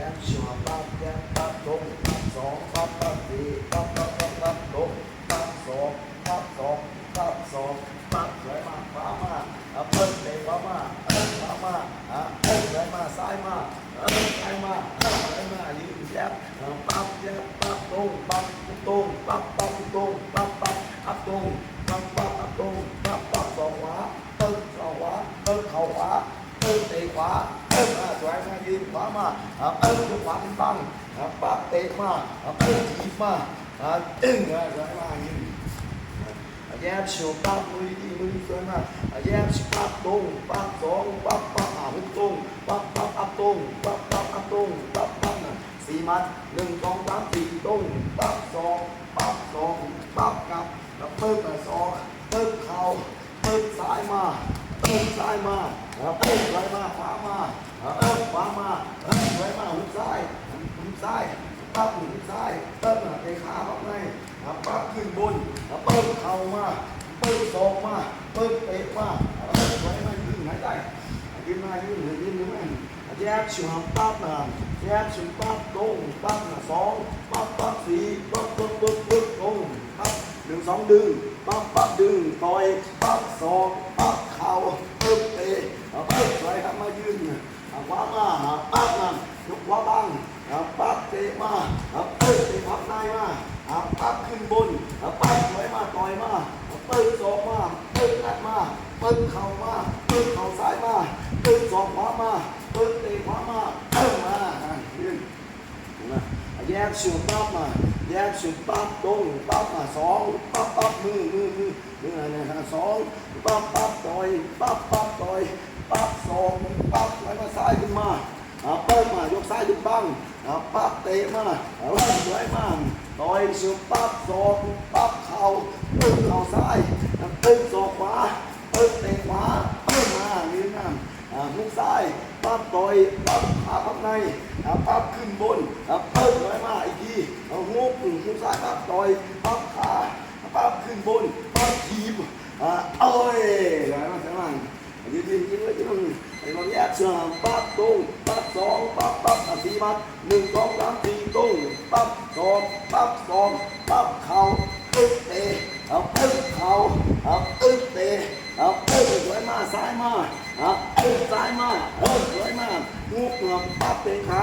ย้มชัวปั๊บแย้มปั๊บตรงปั๊บสองปั๊บปั๊บสี่ปั๊บปั๊บปั๊บปั๊บตรงปั๊บสองปั๊บสองปั๊บสองปั๊บสวยมากขวามาอะเพิ่มเตะขวามาเอ้ยขวามาอะเอ้ยสวยมาซ้ายมาเอ้ยซ้ายมาเอ้ยสวยมายืนแย้มอะปั๊บแย้มปั๊บตรงปั๊บตรงปั๊บปั๊บตรงปั๊บปั๊บอัพตรงปั๊บปั๊บ ขวาเอิ้งมาสวยมายืนขวามาอะเอิ้งยกขวาเป็นบังปั๊บเตะมาเอิ้งถีบมาตึ้งอะสวยมายืนแยบชิวปั๊บมือดีมือสวยมากแยบชิวปั๊บตรงปั๊บสองปั๊บปั๊บอะหุบตรงปั๊บปั๊บอัพตรงปั๊บปั๊บอัพตรงปั๊บปั๊บนะสี่มัดหนึ่งสองสามสี่ตรงปั๊บสองปั๊บสองปั๊บกลับแล้วเพิ่มอ่สองเพิ่มเข่าเพิ่มซ้ายมาเอิ้งซ้ายมา เอิ้งไหลมาขวามาเอิ้งขวามาเอิ้งไหลมาหุบซ้ายหุบซ้ายปั๊บหุบซ้ายเติ้งเตะขาเข้าในปั๊บขึ้นบนเปิ้งเข่ามาเปิ้งศอกมาเปิ้งเตะมาเอิ้งไหลมายืนหายใจยืนมายืนยืนยืนยืนแม่แยกชิวปั๊บนะแยกชิวปั๊บตรงปั๊บนะสองปั๊บปั๊บสี่ปั๊บปั๊บปั๊บปั๊บตรงปั๊บหนึ่งสองดึงปั๊บปั๊บดึงต่อยปั๊บศอกปั๊บเข่าปึ๊บเตะ ปึ๊บไหลครับมายืนขวามาปั๊บนะยกขวาบังปั๊บเตะมาปึ๊บเตะพับในมาปั๊บขึ้นบนปั๊บถอยมาต่อยมาเปิดสองมาปึ๊บนัดมาเปิดเข่ามาเปิดเข่าซ้ายมาเปิดสองขวามาเปิดเตะขวามาปึ๊บมายืนแย กเชือกปั๊บมาแยกเชือกปั๊บตรงปั๊บมาสองปั๊บปั๊บมือมือมือมืออะไรนะสองปั๊บปั๊บต่อยปั๊บปั๊บต่อยปั๊บสองปั๊บไหลมาซ้ายขึ้นมาอาเปิ้ลมายกซ้ายขึ้นบังอาปั๊บเตะมาอ่าไหลมาต่อยเชือกปั๊บสองปั๊บเข่าตึ้งเข่าซ้ายตึ้งศอกขวาตึ้งเตะขวาตึ้งมายืนนั่นอ่ามุกซ้ายปั๊บต่อยปั๊บขาปั๊บใน อ่าปั๊บขึ้นบนอ่าเพิ่มไว้มาอีกทีเอางุกมุกซ้ายปั๊บต่อยปั๊บขาปั๊บขึ้นบนปั๊บทีบอะเอ้ยไหลมาใช่ไหมยืนยืนยืนเลยยืนไอ้บอลแยกเชือปั๊บตรงปั๊บสองปั๊บปั๊บสี่มัดหนึ่งสองสามสี่ตรงปั๊บสองปั๊บสองปั๊บเข่าตึ๊บเตะเอาตึ๊บเข่าเอาตึ๊บเตะเอาตึ๊บสวยมาซ้าย มาครับตึ้นซ้ายมาเออสวยมากงูเปลือกปั๊บเตะขา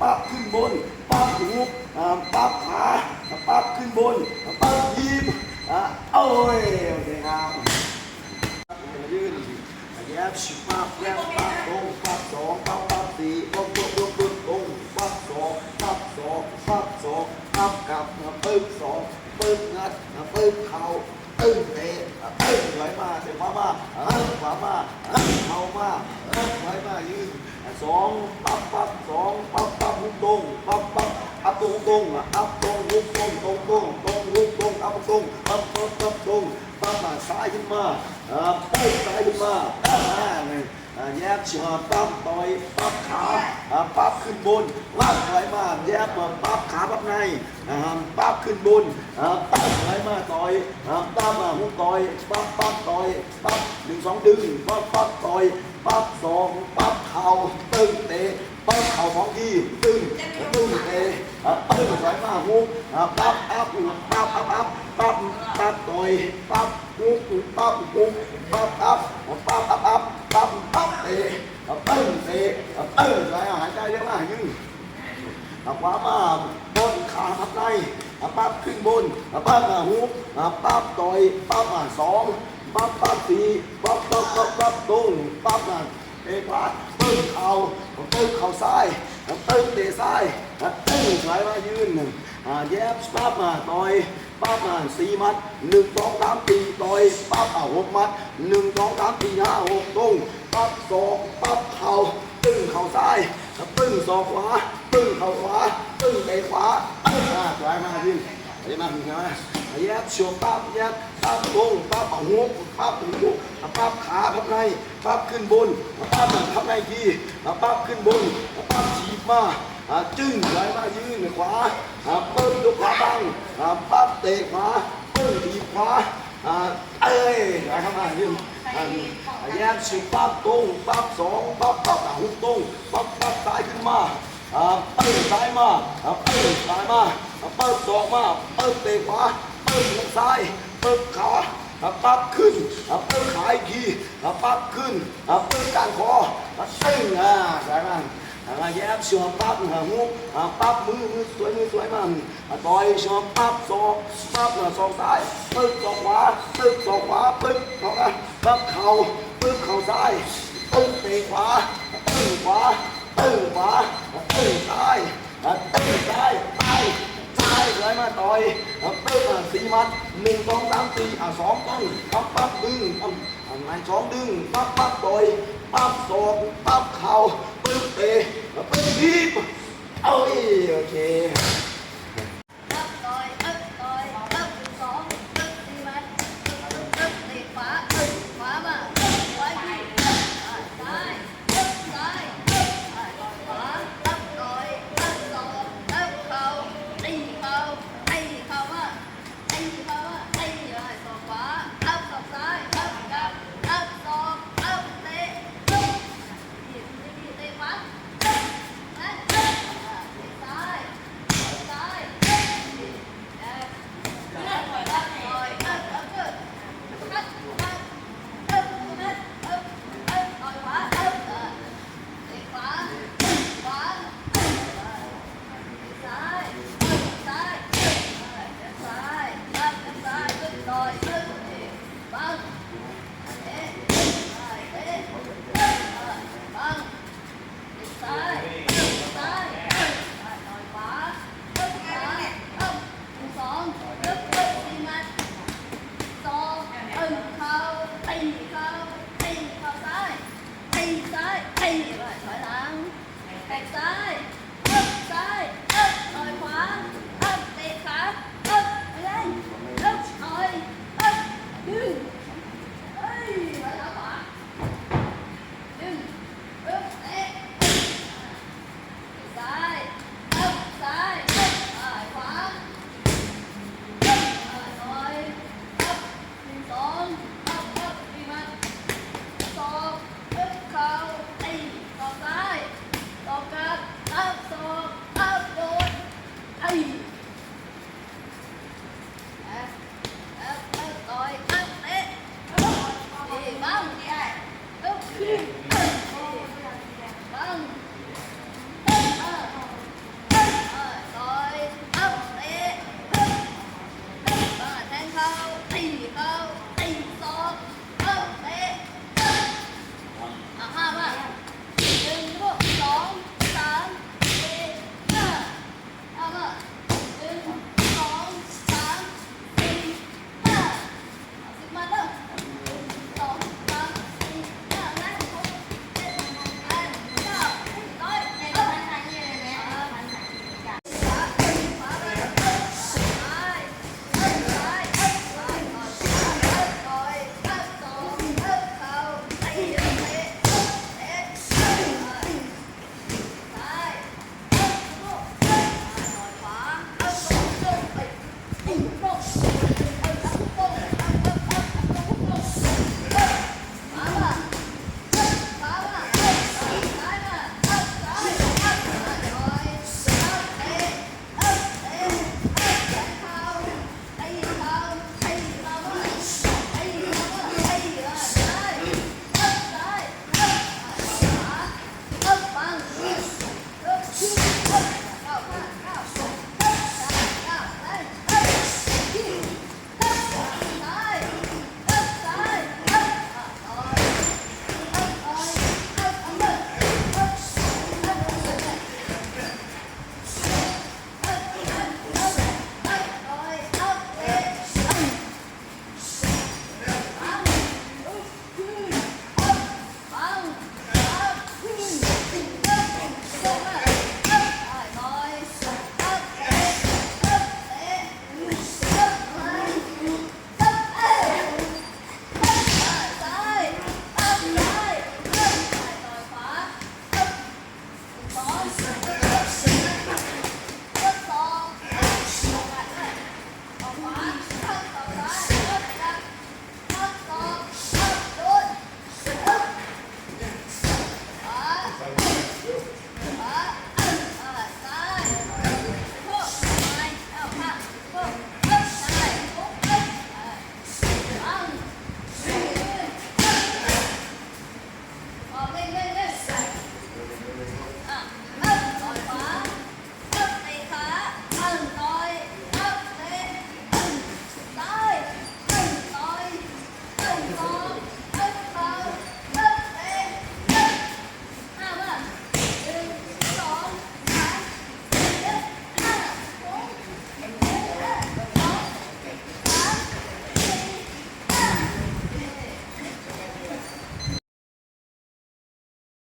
ปั๊บขึ้นบนปั๊บหูอ่าปั๊บขาปั๊บขึ้นบนปั๊บยิบอะโอ้ยโอเคครับยืนแยบชิปั๊บแยบปั๊บตรงปั๊บสองปั๊บปั๊บปั๊บปั๊บตรงปั๊บสองปั๊บสองปั๊บสองปั๊บกลับปึ๊บสองปึ๊บงัดปึ๊บเข่า ตึ้งเตะตึ้งไหลมาเตะขวามาขวามาเข่ามาไหลมายืนสองปั๊บปั๊บสองปั๊บปั๊บหุกตรงปั๊บปั๊บอัพตรงตรงอัพตรงหุกตรงตรงตรงตรงหุกตร งปั๊บปั๊บปั๊บตรงปั๊บมาซ้ายขึ้นมาตึ้งซ้ายขึ้นมาแยกเชือกปั๊บต่อยปั๊บขาปั๊บขึ้นบนลากไหลมาแยกมาปั๊บขาปั๊บในปั๊บขึ้นบนปั๊บไหลมาต่อยปั๊บมาหุกต่อยปั๊บปั๊บต่อยปั๊บหนึ่งสองดึงปั๊บปั๊บต่อยปั๊บสองปั๊บเข่าตึงเตะปั๊บเข่าสองทีตึงตึงเตะ ตึงไหลมาหุกปั๊บปั๊บปั๊บปั๊บปั๊บปั๊บปั๊บต่อยปั๊บหุกปั๊บหุกปั๊บปั๊บปั๊บปั๊บปั๊บปั๊บปั๊บเตะตึงเตะตึงไหลหายใจเยอะมากยืนขวามาบนขาทับในปั๊บขึ้นบนปั๊บหุบปั๊บต่อยปั๊บสองปั๊บปั๊บสี่ปั๊บปั๊บปั๊บปั๊บตรงปั๊บเตะขวาตึ้งเข่าตึ้งเข่าซ้ายตึ้งเตะซ้าย ตึ้งไหลมายืนแยบปั๊บมาต่อยปั๊บมาสี่มัดหนึ่งสองสามสี่ต่อยปั๊บหกมัดหนึ่งสองสามสี่ห้าหกตรงปั๊บสองปั๊บเข่าตึ้งเข่าซ้ายตึ้งศอกขวาตึ้งเข่าขวาตึ้งเตะขวาอ่าสวยมายืนเห็นไหมเห็นไหมแยบเชือกปั๊บแยบปั๊บตรงปั๊บหัวปั๊บหูปั๊บขาพับในปั๊บขึ้นบนปั๊บพับในทีปั๊บขึ้นบนปั๊บถีบมา จึ้งไหลมายืนขวาเปิ้ลยกขวาบังปั๊บเตะขวาเปึ้งถีขวาเอ้ยไหลเข้ามายืนแยกสิปั๊บตรงปั๊บสองปั๊บปั๊บหุกตรงปั๊บปั๊บซ้ายขึ้นมาเปิดซ้ายมาเปิดซ้ายมาเปิดศอกมาเปิดเตะขวาเปิดหลังซ้ายเปิดขาอ่าปั๊บขึ้นเปิดขาอีกทีปั๊บขึ้นเปิดกลางคออ่าตึงอ่าใช่ไหมอ่าแยบชัวปั๊บหาหูอ่าปั๊บมือมือสวยมือสวยมันอ่าต่อยชัวปั๊บศอกปั๊บอ่าศอกซ้ายเปิดศอกขวาเปิดศอกขวาเปิดศอกอะปั๊บเข่าเปิดเข่าซ้ายเปิดเตะขวาเปิดขวาตึ้งขวาตึ้งซ้ายตึ้งซ้ายซ้ายซ้ายเลยมาต่อยตึ้งสี่มัดหนึ่งสองสามสี่อะสองตึ้งปั๊บปั๊บดึง ทำงานไหนสองดึงปั๊บปั๊บต่อยปั๊บศอกปั๊บเข่าปึ๊บเตะปึ๊บทีบเอ้ยโอเค